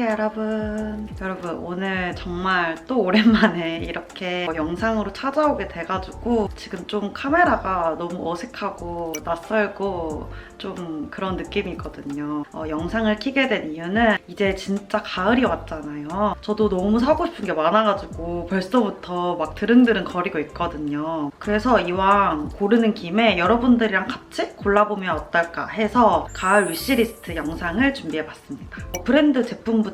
안녕하세요 여러분. 여러분 오늘 정말 또 오랜만에 이렇게 영상으로 찾아오게 돼가지고 지금 좀 카메라가 너무 어색하고 낯설고 좀 그런 느낌이거든요. 어, 영상을 키게 된 이유는 이제 진짜 가을이 왔잖아요. 저도 너무 사고 싶은 게 많아가지고 벌써부터 막 드릉드릉 거리고 있거든요. 그래서 이왕 고르는 김에 여러분들이랑 같이 골라보면 어떨까 해서 가을 위시리스트 영상을 준비해봤습니다. 어, 브랜드 제품부터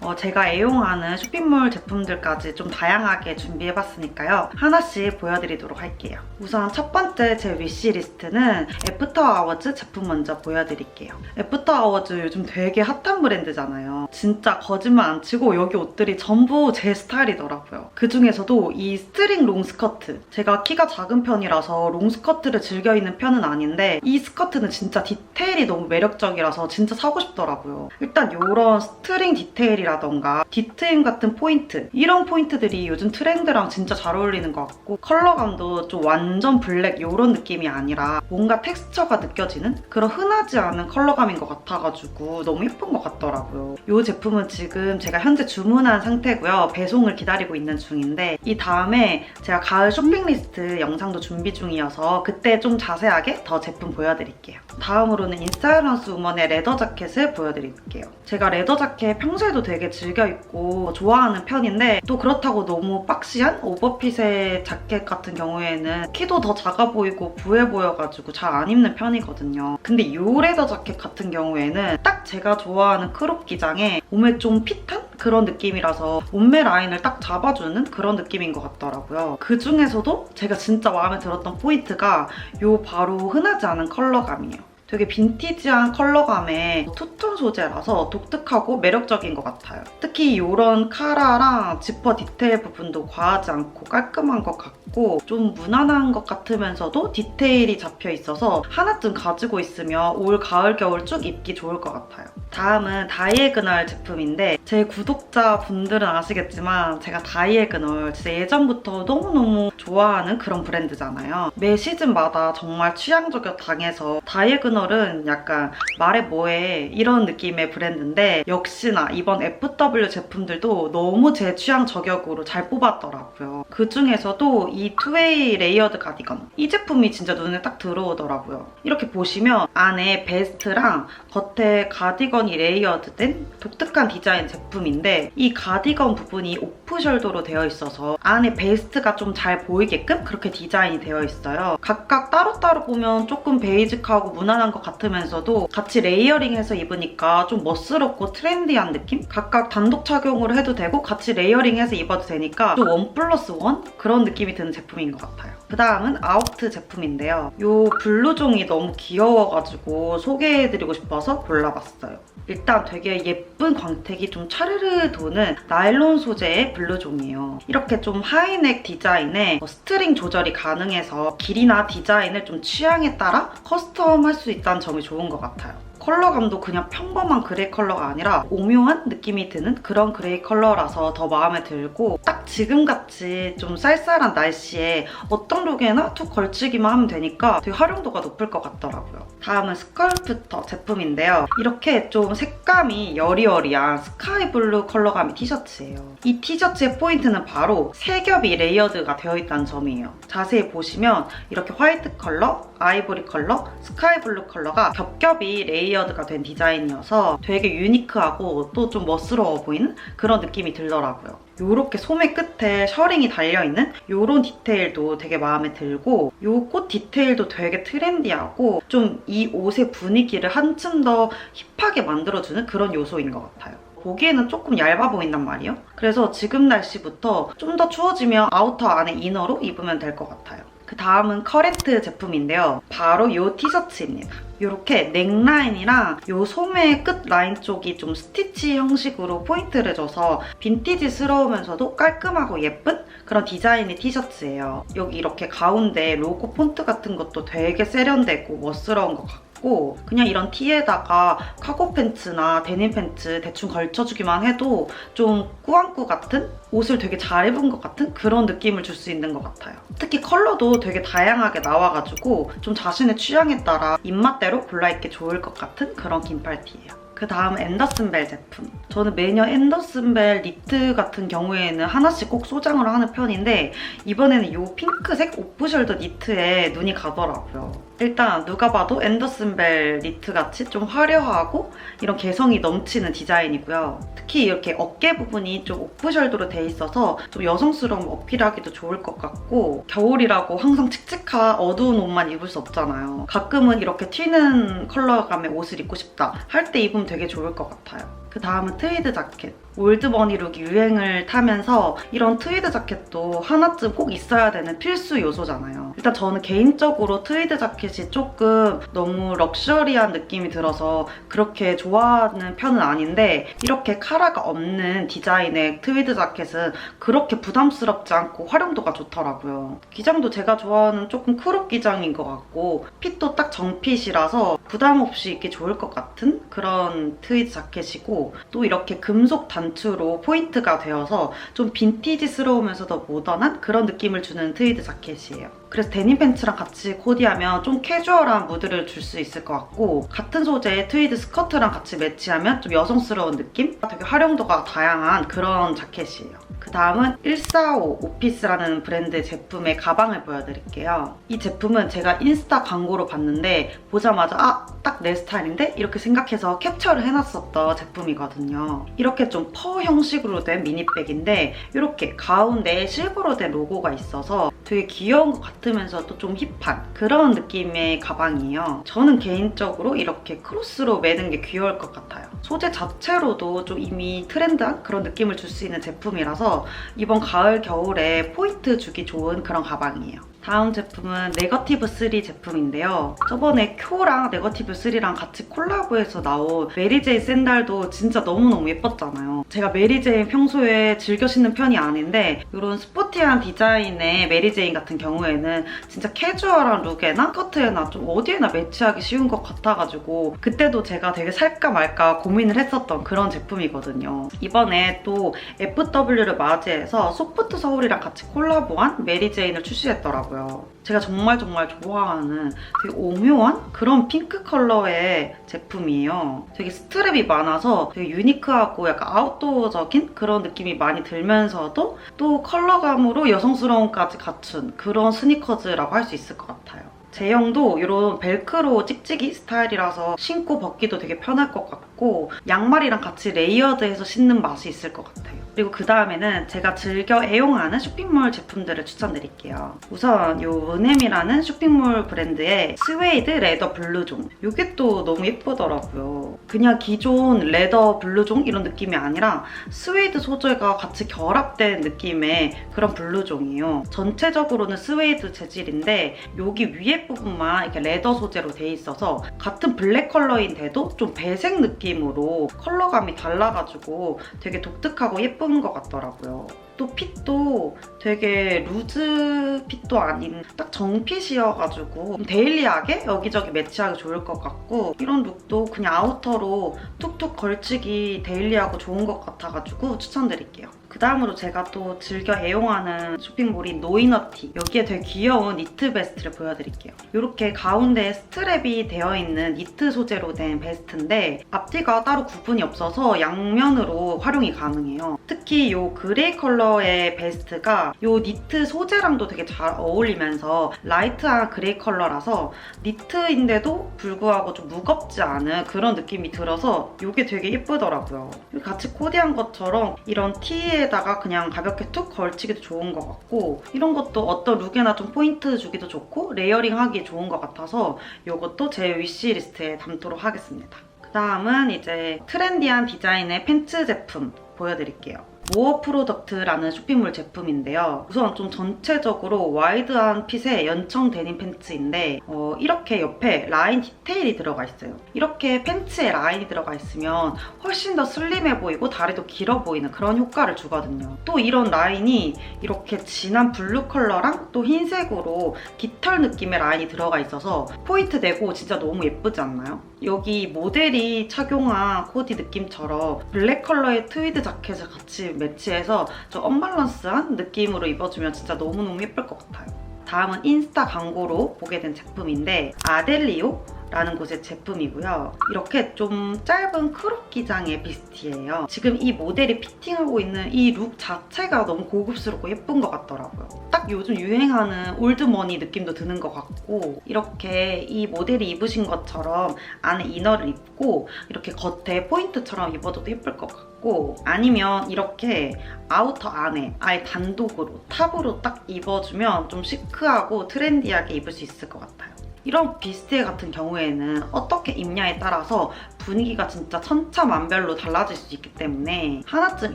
어, 제가 애용하는 쇼핑몰 제품들까지 좀 다양하게 준비해봤으니까요. 하나씩 보여드리도록 할게요. 우선 첫 번째 제 위시리스트는 애프터 아워즈 제품 먼저 보여드릴게요. 애프터 아워즈 요즘 되게 핫한 브랜드잖아요. 진짜 거짓말 안 치고 여기 옷들이 전부 제 스타일이더라고요. 그 중에서도 이 스트링 롱 스커트 제가 키가 작은 편이라서 롱 스커트를 즐겨 입는 편은 아닌데 이 스커트는 진짜 디테일이 너무 매력적이라서 진짜 사고 싶더라고요. 일단 이런 스트링 디테일이라던가 디트임 같은 포인트 이런 포인트들이 요즘 트렌드랑 진짜 잘 어울리는 것 같고 컬러감도 좀 완전 블랙 이런 느낌이 아니라 뭔가 텍스처가 느껴지는 그런 흔하지 않은 컬러감인 것 같아가지고 너무 예쁜 것 같더라고요. 이 제품은 지금 제가 현재 주문한 상태고요. 배송을 기다리고 있는 중인데 이 다음에 제가 가을 쇼핑 리스트 영상도 준비 중이어서 그때 좀 자세하게 더 제품 보여드릴게요. 다음으로는 인스타일런스 우먼의 레더 자켓을 보여드릴게요. 제가 레더 자켓 평소에도 되게 즐겨 입고 좋아하는 편인데 또 그렇다고 너무 박시한 오버핏의 자켓 같은 경우에는 키도 더 작아 보이고 부해 보여가지고 잘 안 입는 편이거든요. 근데 이 레더 자켓 같은 경우에는 딱 제가 좋아하는 크롭 기장에 몸에 좀 핏한 그런 느낌이라서 몸매 라인을 딱 잡아주는 그런 느낌인 것 같더라고요. 그 중에서도 제가 진짜 마음에 들었던 포인트가 이 바로 흔하지 않은 컬러감이에요. 되게 빈티지한 컬러감의 투톤 소재라서 독특하고 매력적인 것 같아요. 특히 이런 카라랑 지퍼 디테일 부분도 과하지 않고 깔끔한 것 같고 좀 무난한 것 같으면서도 디테일이 잡혀 있어서 하나쯤 가지고 있으면 올 가을 겨울 쭉 입기 좋을 것 같아요. 다음은 다이애그널 제품인데 제 구독자분들은 아시겠지만 제가 다이애그널 진짜 예전부터 너무너무 좋아하는 그런 브랜드잖아요. 매 시즌마다 정말 취향 저격 당해서 다이애그널은 약간 말해 뭐해 이런 느낌의 브랜드인데 역시나 이번 FW 제품들도 너무 제 취향 저격으로 잘 뽑았더라고요. 그 중에서도 이 투웨이 레이어드 가디건 이 제품이 진짜 눈에 딱 들어오더라고요. 이렇게 보시면 안에 베스트랑 겉에 가디건 이 레이어드된 독특한 디자인 제품인데 이 가디건 부분이 오프숄더로 되어 있어서 안에 베스트가 좀 잘 보이게끔 그렇게 디자인이 되어 있어요. 각각 따로따로 보면 조금 베이직하고 무난한 것 같으면서도 같이 레이어링해서 입으니까 좀 멋스럽고 트렌디한 느낌? 각각 단독 착용으로 해도 되고 같이 레이어링해서 입어도 되니까 좀 원 플러스 원 그런 느낌이 드는 제품인 것 같아요. 그 다음은 아우트 제품인데요. 이 블루종이 너무 귀여워가지고 소개해드리고 싶어서 골라봤어요. 일단 되게 예쁜 광택이 좀 차르르 도는 나일론 소재의 블루 종이에요. 이렇게 좀 하이넥 디자인에 뭐 스트링 조절이 가능해서 길이나 디자인을 좀 취향에 따라 커스텀할 수 있다는 점이 좋은 것 같아요. 컬러감도 그냥 평범한 그레이 컬러가 아니라 오묘한 느낌이 드는 그런 그레이 컬러라서 더 마음에 들고 딱 지금같이 좀 쌀쌀한 날씨에 어떤 룩에나 툭 걸치기만 하면 되니까 되게 활용도가 높을 것 같더라고요. 다음은 스컬프터 제품인데요. 이렇게 좀 색감이 여리여리한 스카이블루 컬러감의 티셔츠예요. 이 티셔츠의 포인트는 바로 세 겹이 레이어드가 되어 있다는 점이에요. 자세히 보시면 이렇게 화이트 컬러, 아이보리 컬러, 스카이블루 컬러가 겹겹이 레이어드 가 된 디자인이어서 되게 유니크하고 또 좀 멋스러워 보이는 그런 느낌이 들더라고요. 요렇게 소매 끝에 셔링이 달려있는 요런 디테일도 되게 마음에 들고 요꽃 디테일도 되게 트렌디하고 좀 이 옷의 분위기를 한층 더 힙하게 만들어주는 그런 요소인 것 같아요. 보기에는 조금 얇아 보인단 말이에요. 그래서 지금 날씨부터 좀 더 추워지면 아우터 안에 이너로 입으면 될 것 같아요. 그 다음은 커렌트 제품인데요. 바로 이 티셔츠입니다. 이렇게 넥라인이랑 이 소매 끝 라인 쪽이 좀 스티치 형식으로 포인트를 줘서 빈티지스러우면서도 깔끔하고 예쁜 그런 디자인의 티셔츠예요. 여기 이렇게 가운데 로고 폰트 같은 것도 되게 세련되고 멋스러운 것 같고 같고 그냥 이런 티에다가 카고 팬츠나 데님 팬츠 대충 걸쳐주기만 해도 좀 꾸안꾸 같은 옷을 되게 잘 입은 것 같은 그런 느낌을 줄 수 있는 것 같아요. 특히 컬러도 되게 다양하게 나와가지고 좀 자신의 취향에 따라 입맛대로 골라입기 좋을 것 같은 그런 긴팔티예요. 그 다음 앤더슨벨 제품. 저는 매년 앤더슨벨 니트 같은 경우에는 하나씩 꼭 소장을 하는 편인데 이번에는 이 핑크색 오프숄더 니트에 눈이 가더라고요. 일단 누가 봐도 앤더슨벨 니트 같이 좀 화려하고 이런 개성이 넘치는 디자인이고요. 특히 이렇게 어깨 부분이 좀 오프숄더로 돼 있어서 좀 여성스러움 어필하기도 좋을 것 같고 겨울이라고 항상 칙칙한 어두운 옷만 입을 수 없잖아요. 가끔은 이렇게 튀는 컬러감의 옷을 입고 싶다 할 때 입으면 되게 좋을 것 같아요. 그 다음은 트위드 자켓. 올드머니 룩이 유행을 타면서 이런 트위드 자켓도 하나쯤 꼭 있어야 되는 필수 요소잖아요. 일단 저는 개인적으로 트위드 자켓이 조금 너무 럭셔리한 느낌이 들어서 그렇게 좋아하는 편은 아닌데 이렇게 카라가 없는 디자인의 트위드 자켓은 그렇게 부담스럽지 않고 활용도가 좋더라고요. 기장도 제가 좋아하는 조금 크롭 기장인 것 같고 핏도 딱 정핏이라서 부담 없이 입기 좋을 것 같은 그런 트위드 자켓이고 또 이렇게 금속 단추로 포인트가 되어서 좀 빈티지스러우면서도 모던한 그런 느낌을 주는 트위드 자켓이에요. 그래서 데님 팬츠랑 같이 코디하면 좀 캐주얼한 무드를 줄 수 있을 것 같고 같은 소재의 트위드 스커트랑 같이 매치하면 좀 여성스러운 느낌? 되게 활용도가 다양한 그런 자켓이에요. 그 다음은 145 오피스라는 브랜드 제품의 가방을 보여드릴게요. 이 제품은 제가 인스타 광고로 봤는데 보자마자 아, 딱 내 스타일인데? 이렇게 생각해서 캡처를 해놨었던 제품이거든요. 이렇게 좀 퍼 형식으로 된 미니백인데 이렇게 가운데에 실버로 된 로고가 있어서 되게 귀여운 것 같 으면서도 좀 힙한 그런 느낌의 가방이에요. 저는 개인적으로 이렇게 크로스로 매는 게 귀여울 것 같아요. 소재 자체로도 좀 이미 트렌드한 그런 느낌을 줄 수 있는 제품이라서 이번 가을 겨울에 포인트 주기 좋은 그런 가방이에요. 다음 제품은 네거티브 3 제품인데요. 저번에 쿄랑 네거티브 3랑 같이 콜라보해서 나온 메리제이 샌달도 진짜 너무너무 예뻤잖아요. 제가 메리제이 평소에 즐겨 신는 편이 아닌데 이런 스포티한 디자인의 메리제인 같은 경우에는 진짜 캐주얼한 룩에나 스커트에나 좀 어디에나 매치하기 쉬운 것 같아가지고 그때도 제가 되게 살까 말까 고민을 했었던 그런 제품이거든요. 이번에 또 FW를 맞이해서 소프트 서울이랑 같이 콜라보한 메리제인을 출시했더라고요. 제가 정말 정말 좋아하는 되게 오묘한 그런 핑크 컬러의 제품이에요. 되게 스트랩이 많아서 되게 유니크하고 약간 아웃도어적인 그런 느낌이 많이 들면서도 또 컬러감으로 여성스러움까지 갖춘 그런 스니커즈라고 할 수 있을 것 같아요. 제형도 이런 벨크로 찍찍이 스타일이라서 신고 벗기도 되게 편할 것 같고 양말이랑 같이 레이어드해서 신는 맛이 있을 것 같아요. 그리고 그 다음에는 제가 즐겨 애용하는 쇼핑몰 제품들을 추천드릴게요. 우선 이 은햄이라는 쇼핑몰 브랜드의 스웨이드 레더 블루종. 이게 또 너무 예쁘더라고요. 그냥 기존 레더 블루종 이런 느낌이 아니라 스웨이드 소재가 같이 결합된 느낌의 그런 블루종이에요. 전체적으로는 스웨이드 재질인데 여기 위에 부분만 이렇게 레더 소재로 돼 있어서 같은 블랙 컬러인데도 좀 배색 느낌으로 컬러감이 달라가지고 되게 독특하고 예쁜 것 같더라고요. 또 핏도 되게 루즈 핏도 아닌 딱 정핏이어가지고 데일리하게 여기저기 매치하기 좋을 것 같고 이런 룩도 그냥 아우터로 툭툭 걸치기 데일리하고 좋은 것 같아가지고 추천드릴게요. 그 다음으로 제가 또 즐겨 애용하는 쇼핑몰인 노이너티 여기에 되게 귀여운 니트 베스트를 보여드릴게요. 이렇게 가운데에 스트랩이 되어 있는 니트 소재로 된 베스트인데 앞뒤가 따로 구분이 없어서 양면으로 활용이 가능해요. 특히 이 그레이 컬러 의 베스트가 이 니트 소재랑도 되게 잘 어울리면서 라이트한 그레이 컬러라서 니트인데도 불구하고 좀 무겁지 않은 그런 느낌이 들어서 이게 되게 예쁘더라고요. 같이 코디한 것처럼 이런 티에다가 그냥 가볍게 툭 걸치기도 좋은 것 같고 이런 것도 어떤 룩에나 좀 포인트 주기도 좋고 레이어링 하기 좋은 것 같아서 이것도 제 위시리스트에 담도록 하겠습니다. 그 다음은 이제 트렌디한 디자인의 팬츠 제품 보여드릴게요. 모어 프로덕트라는 쇼핑몰 제품인데요. 우선 좀 전체적으로 와이드한 핏의 연청 데님 팬츠인데 어, 이렇게 옆에 라인 디테일이 들어가 있어요. 이렇게 팬츠에 라인이 들어가 있으면 훨씬 더 슬림해 보이고 다리도 길어 보이는 그런 효과를 주거든요. 또 이런 라인이 이렇게 진한 블루 컬러랑 또 흰색으로 깃털 느낌의 라인이 들어가 있어서 포인트 되고 진짜 너무 예쁘지 않나요? 여기 모델이 착용한 코디 느낌처럼 블랙 컬러의 트위드 자켓을 같이 매치해서 좀 언밸런스한 느낌으로 입어주면 진짜 너무너무 예쁠 것 같아요. 다음은 인스타 광고로 보게 된 제품인데 아델리오 라는 곳의 제품이고요. 이렇게 좀 짧은 크롭 기장의 비스티예요. 지금 이 모델이 피팅하고 있는 이 룩 자체가 너무 고급스럽고 예쁜 것 같더라고요. 딱 요즘 유행하는 올드머니 느낌도 드는 것 같고 이렇게 이 모델이 입으신 것처럼 안에 이너를 입고 이렇게 겉에 포인트처럼 입어줘도 예쁠 것 같고 아니면 이렇게 아우터 안에 아예 단독으로 탑으로 딱 입어주면 좀 시크하고 트렌디하게 입을 수 있을 것 같아요. 이런 비스트 같은 경우에는 어떻게 입냐에 따라서 분위기가 진짜 천차만별로 달라질 수 있기 때문에 하나쯤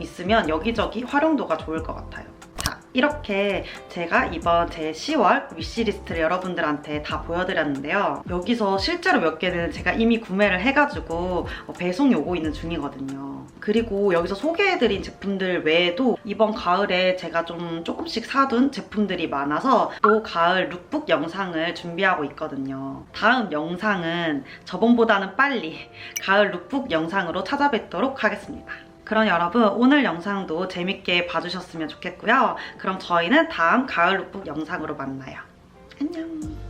있으면 여기저기 활용도가 좋을 것 같아요. 자, 이렇게 제가 이번 제 10월 위시리스트를 여러분들한테 다 보여드렸는데요. 여기서 실제로 몇 개는 제가 이미 구매를 해가지고 어, 배송이 오고 있는 중이거든요. 그리고 여기서 소개해드린 제품들 외에도 이번 가을에 제가 좀 조금씩 사둔 제품들이 많아서 또 가을 룩북 영상을 준비하고 있거든요. 다음 영상은 저번보다는 빨리 가을 룩북 영상으로 찾아뵙도록 하겠습니다. 그럼 여러분 오늘 영상도 재밌게 봐주셨으면 좋겠고요. 그럼 저희는 다음 가을 룩북 영상으로 만나요. 안녕.